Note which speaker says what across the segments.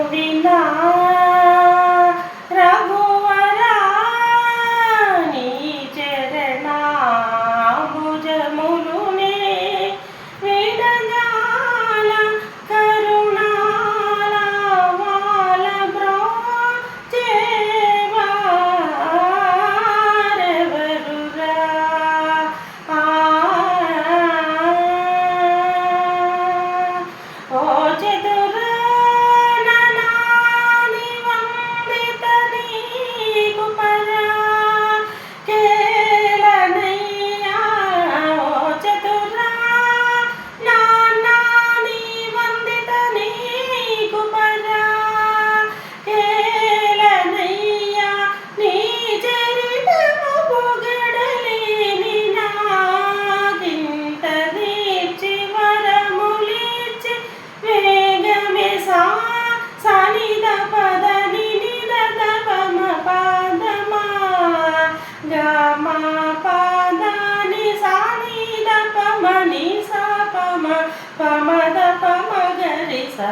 Speaker 1: முடிந்தார் పమ ని సా పమ పమ ద పమ గరి సా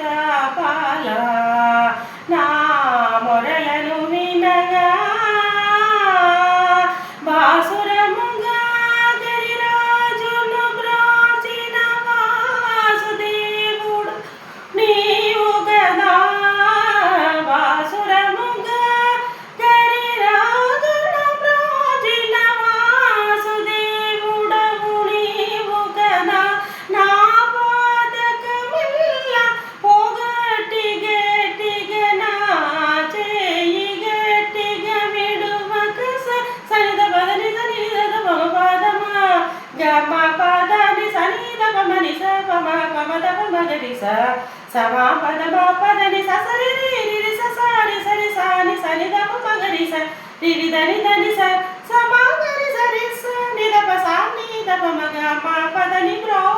Speaker 1: 呀爸 గమ పదని సనిద పమని స పమ పమద పమగరి స సమా పద మా పదని స సరి రి రి రి స సారి సరి సాని సనిద పమగరి స రి రి దని దని స స ప మా ప్రో